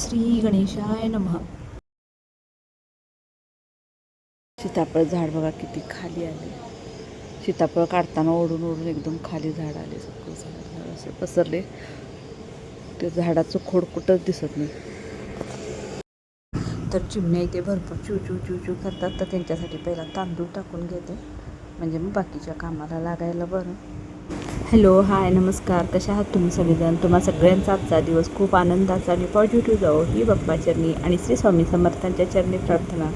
श्री गणेशाय नमः. सीताफळ झाड बघा किती खाली आले. सीताफळ काढताना ओढून ओढून एकदम खाली झाड आले. सगळं झाड असे पसरले. ते झाडाचं खोड कुठंच दिसत नाही. तर चिमण्या इथे भरपूर चिव चिव चिव चिव करतात. तर त्यांच्यासाठी पहिला तांदूळ टाकून घेते. म्हणजे मग बाकीच्या कामाला लागायला बरं. हॅलो हाय नमस्कार. कशा आहात तुम्ही सगळेजण? तुम्हा सगळ्यांचा आजचा दिवस खूप आनंदाचा आणि पॉझिटिव्ह जावो ही बाप्पा चरणी आणि श्री स्वामी समर्थांच्या चरणी प्रार्थना.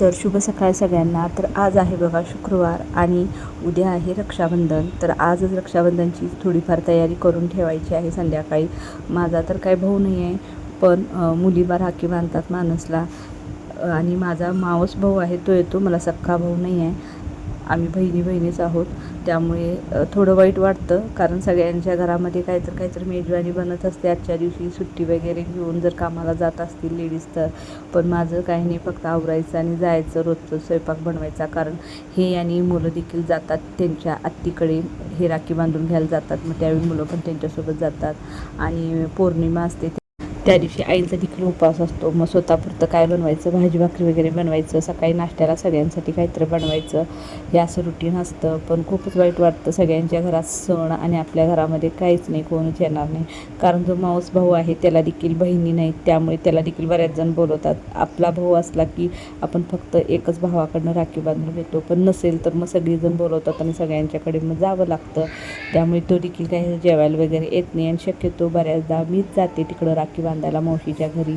तर शुभ सकाळ सगळ्यांना. तर आज आहे बघा शुक्रवार आणि उद्या आहे रक्षाबंधन. तर आजच रक्षाबंधनची थोडीफार तयारी करून ठेवायची आहे संध्याकाळी. माझा तर काही भाऊ नाही आहे पण अ, मुलीबा बांधतात माणसला. आणि माझा मावस भाऊ आहे तो येतो. मला सख्खा भाऊ नाही आहे. आम्ही बहिणी बहिणीच आहोत. त्यामुळे थोडं वाईट वाटतं. कारण सगळ्यांच्या घरामध्ये काहीतरी काहीतरी मेजवानी बनत असते. आजच्या दिवशी सुट्टी वगैरे घेऊन जर कामाला जात असतील लेडीज तर. पण माझं काही नाही. फक्त आवरायचं आणि जायचं. रोजचं स्वयंपाक बनवायचा. कारण हे आणि मुलं देखील जातात. त्यांच्या आत्तीकडे हे राखी बांधून घ्यायला जातात. मग त्यावेळी मुलं पण त्यांच्यासोबत जातात. आणि पौर्णिमा असते त्या दिवशी आईचा देखील उपवास असतो. मग स्वतःपुरतं काय बनवायचं? भाजी भाकरी वगैरे बनवायचं. सकाळी नाश्त्याला सगळ्यांसाठी काहीतरी बनवायचं. हे असं रुटीन असतं. पण खूपच वाईट वाटतं सगळ्यांच्या घरात सण आणि आपल्या घरामध्ये काहीच नाही कोणच येणार नाही. कारण जो मावस भाऊ आहे त्याला देखील बहिणी नाहीत. त्यामुळे त्याला देखील बऱ्याच जण बोलवतात. आपला भाऊ असला की आपण फक्त एकच भावाकडनं राखी बांधून घेतो. पण नसेल तर मग सगळीजण बोलवतात आणि सगळ्यांच्याकडे मग जावं लागतं. त्यामुळे तो देखील काही जेवायला वगैरे येत नाही आणि शक्यतो बऱ्याचदा मीच जाते तिकडं राखी बांधायला मावशीच्या घरी.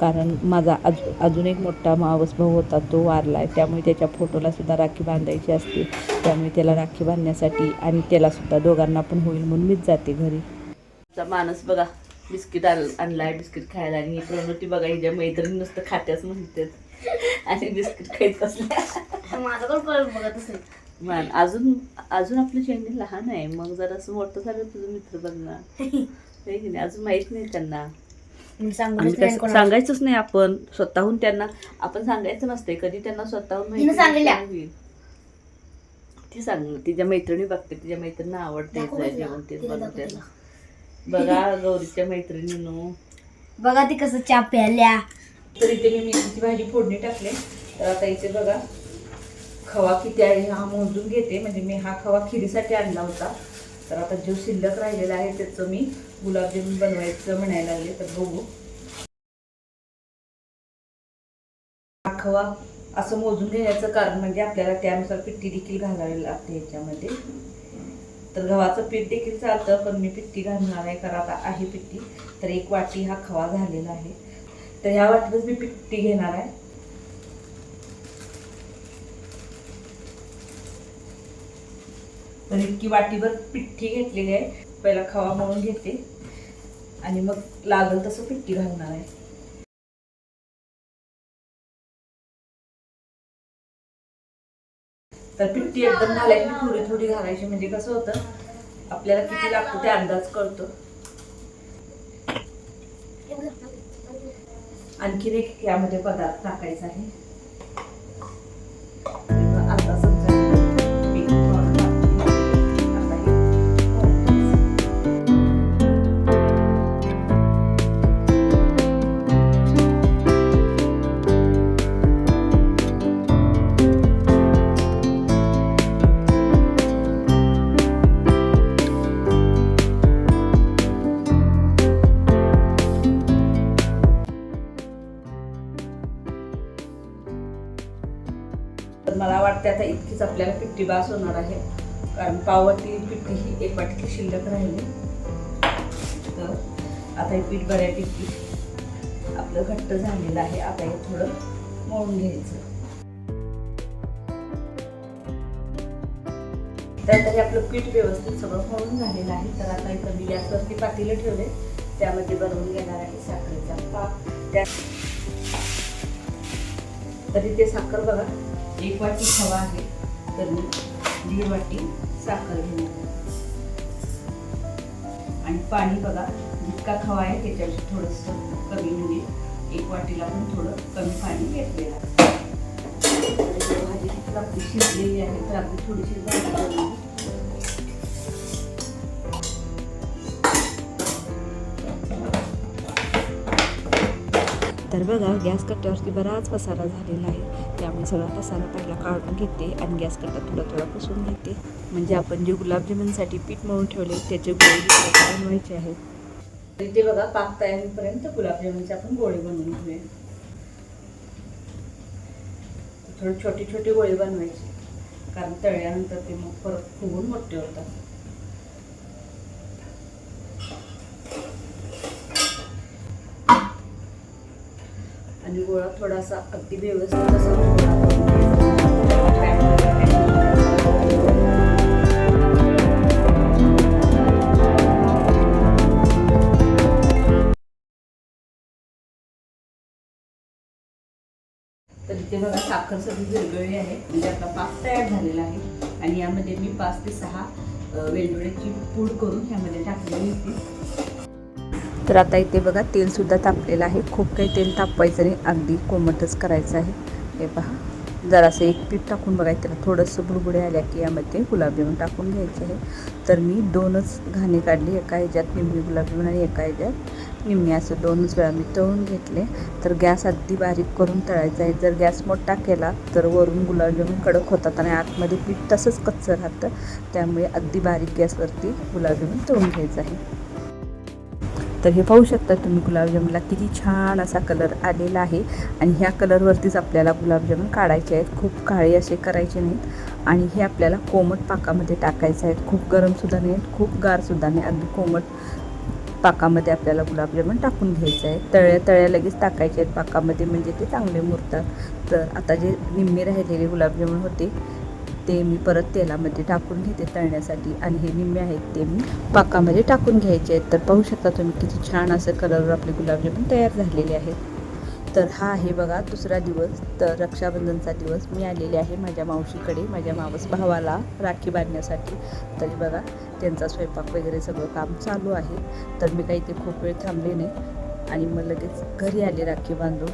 कारण माझा अजून अजून एक मोठा मावस भाऊ होता तो वारला आहे त्यामुळे त्याच्या फोटोला सुद्धा राखी बांधायची असते. त्यामुळे त्याला राखी बांधण्यासाठी आणि त्याला सुद्धा दोघांना पण होईल म्हणून मीच जाते घरी. माणूस बघा बिस्किट आणलाय बिस्किट खायला. आणि प्रवृत्ती बघा हिच्या मैत्रिणी नुसतं खात्याच म्हणतात आणि बिस्किट खायच असल्या माझा पण बघतच नाही मान अजून अजून आपलं चेंडी लहान आहे. मग जर असं मोठं झालं तुझं मित्र बनणार. होय की नाही? अजून माहीत नाही त्यांना. सांगायचंच नाही आपण. स्वतःहून त्यांना आपण सांगायचं नसते. कधी त्यांना स्वतःहून. ती सांग तिच्या मैत्रिणी बघते. तिच्या मैत्रिणींना आवडते. जेवण तेच तिला बनवते. बघा गौरीच्या मैत्रिणीनो. बघा ती कसं चहा प्यायल्या तर इथे मी मेथीची भाजी फोडणी टाकले. तर आता इथे बघा खवा किती आहे हा मोजून घेते. म्हणजे मी हा खवा खिरीसाठी आणला होता. तर आता जो शिल्लक राहिलेला आहे त्याचं मी गुलाबजामुन बनवायचं म्हणायला लागले तर बघू. हा खवा असं मोजून घेण्याचं कारण म्हणजे आपल्याला त्यानुसार पिठी देखील घालावी लागते याच्यामध्ये. तर गव्हाचं पीठ देखील चालतं पण मी पिट्टी घालणार आहे कारण आता आहे पिट्टी. तर एक वाटी हा खवा झालेला आहे. तर ह्या वाटीतच मी पिट्टी घेणार आहे. तर इतकी वाटीभर पिठी घेतलेली आहे. पहिला खवा मळून घेते. आणि मग लागल तसं पिठी घालणार आहे. तर पिठी एकदम घालायची थोडी थोडी घालायची. म्हणजे कसं होतं आपल्याला किती लागतं ते अंदाज कळतो. आणखीन एक यामध्ये पदार्थ टाकायचा आहे. तर मला वाटते आता इतकीच आपल्याला पिट्टी बास होणार आहे. कारण पावती पिट्टी ही एक वाटकी शिल्लक राहिली. तर आता हे पीठ बऱ्यापैकी आपलं घट्ट झालेलं आहे. आता हे थोडं मळून घ्यायचं. तर आता हे आपलं पीठ व्यवस्थित सगळं मळून झालेलं आहे. तर आता इथं मी गॅसवरती पातेलं ठेवले त्यामध्ये बनवून घेणार आहे साखरेचा पाक. त्या तरी ते साखर बघा. एक वाटी खवा आहे. तर मी दीड वाटी साखर घेणार आणि पाणी बघा जितका खवा आहे त्याच्यापेक्षा थोडंसं कमी म्हणजे एक वाटीला पण थोडं कमी पाणी घेतलेलं भाजी आपली शिजलेली आहे तर आपली थोडीशी भाजी तर बघा गॅस कट्ट्यावरती बराच पसारा झालेला आहे. सगळा पसारा पहिला काढून घेते आणि गॅस थोडा थोडा पुसून घेते. म्हणजे आपण जे गुलाबजामुनसाठी पीठ मळून ठेवले त्याचे गोळे बनवायचे आहेत. तर इथे बघा पाक तयारीपर्यंत गुलाबजामुनचे आपण गोळे बनवून घेऊया. थोडे छोटे छोटे गोळे बनवायचे कारण तळल्यानंतर ते मग परत फुगून मोठे होतात. आणि गोळा थोडासा अगदी व्यवस्थित असा गोळा तर इथे बघा साखर सगळी विरगळली आहे. म्हणजे आपला पाक तयार झालेला आहे. आणि यामध्ये मी पाच ते सहा वेलवेळ्याची वेलदोड्याची पूड करून ह्यामध्ये टाकलेली होती. तर आता इथे बघा तेलसुद्धा तापलेलं आहे. खूप काही तेल तापवायचं नाही. अगदी कोमटच करायचं आहे. हे पहा. जरासं एक पीठ टाकून बघायचं त्याला थोडंसं बुडबुडे आल्या की यामध्ये गुलाबजामुन टाकून घ्यायचे आहे. तर मी दोनच घाणे काढली एका ह्याच्यात निम्मी गुलाबजामुन आणि एका ह्याच्यात निम्मी असं दोनच वेळा मी तळून घेतले. तर गॅस अगदी बारीक करून तळायचा आहे. जर गॅस मोठा केला तर वरून गुलाबजामुन कडक होतात आणि आतमध्ये पीठ तसंच कच्चं राहतं. त्यामुळे अगदी बारीक गॅसवरती गुलाबजामुन तळून घ्यायचं आहे. तर हे पाहू शकता तुम्ही गुलाबजामुनला किती छान असा कलर आलेला आहे. आणि ह्या कलरवरतीच आपल्याला गुलाबजामुन काढायचे आहेत. खूप काळे असे करायचे नाहीत. आणि हे आपल्याला कोमट पाकामध्ये टाकायचे आहेत. खूप गरमसुद्धा नाही आहेत खूप गारसुद्धा नाही. अगदी कोमट पाकामध्ये आपल्याला गुलाबजामुन टाकून घ्यायचं आहे तळ्या तळ्या लगेच टाकायचे आहेत पाकामध्ये. म्हणजे ते चांगले मुरतात. तर आता जे निम्मे राहिलेले गुलाबजामुन होते ते मी परत तेलामध्ये टाकून घेते तळण्यासाठी. आणि हे निम्मे आहेत ते मी पाकामध्ये टाकून घ्यायचे आहेत. तर पाहू शकता तुम्ही किती छान असं कलरवर आपले गुलाबजामुन तयार झालेले आहेत. तर हा आहे बघा दुसरा दिवस. तर रक्षाबंधनचा दिवस मी आलेले आहे माझ्या मावशीकडे माझ्या मावस भावाला राखी बांधण्यासाठी. तरी बघा त्यांचा स्वयंपाक वगैरे सगळं काम चालू आहे. तर मी काही ते खूप वेळ थांबले नाही. आणि मग लगेच घरी आले राखी बांधून.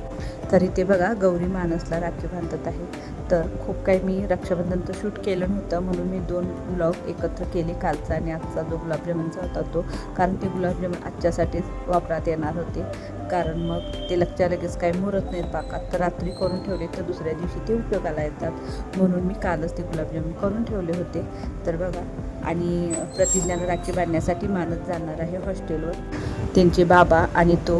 तरी ते बघा गौरी मानसला राखी बांधत आहे. तर खूप काही मी रक्षाबंधनचं शूट केलं नव्हतं म्हणून मी दोन ब्लॉग एकत्र केले. कालचा आणि आजचा जो गुलाबजामुनचा होता तो. कारण ते गुलाबजामुन आजच्यासाठीच वापरात येणार होते. कारण मग ते लक्षात लगेच काही मुरत नाहीत पाकात. तर रात्री करून ठेवले तर दुसऱ्या दिवशी ते उपयोगाला येतात. म्हणून मी कालच ते गुलाबजामुन करून ठेवले होते. तर बघा आणि प्रतिज्ञाला राखी बांधण्यासाठी मानत जाणार आहे हॉस्टेलवर. त्यांचे बाबा आणि तो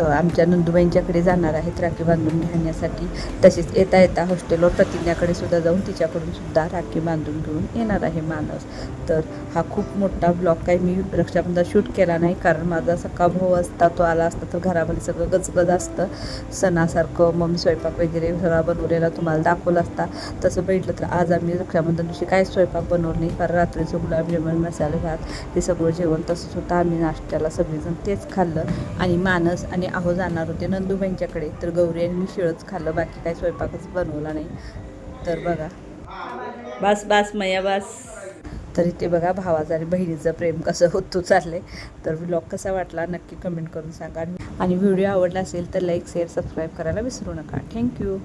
आमच्या नंदुबाईंच्याकडे जाणार आहेत राखी बांधून घेण्यासाठी. तसेच येता येता हॉस्टेलवर प्रतिज्ञाकडे सुद्धा जाऊन तिच्याकडून सुद्धा राखी बांधून घेऊन येणार आहे मानस. तर हा खूप मोठा ब्लॉग काही मी रक्षाबंधन शूट केला नाही कारण माझा सखा भाऊ असता तो आला असता तर घरामध्ये सगळं गजगज असतं. सणासारखं मम्मी स्वयंपाक वगैरे सगळा बनवलेला तुम्हाला दाखवला असता. तसं बघितलं तर आज आम्ही रक्षाबंधन दिवशी काय स्वयंपाक बनवलं नाही कारण रात्रीचं गुलाबजामुन मसाले भात हे सगळं जेवण तसंच होतं. आम्ही नाश्त्याला सगळेजण तेच खाल्लं. आणि मानस आणि आहो जाणार होते नंदूबाईंच्याकडे. तर गौरी आणि मी शिळच खाल्लं बाकी काही स्वयंपाकच बनवला नाही. तर बघा. बस बस मया बस. तर इथे बघा भावाचं आणि बहिणीचं प्रेम कसं होतं चाललंय. तर ब्लॉग कसा वाटला नक्की कमेंट करून सांगा. आणि व्हिडिओ आवडला असेल तर लाईक शेअर सबस्क्राईब करायला विसरू नका. थँक्यू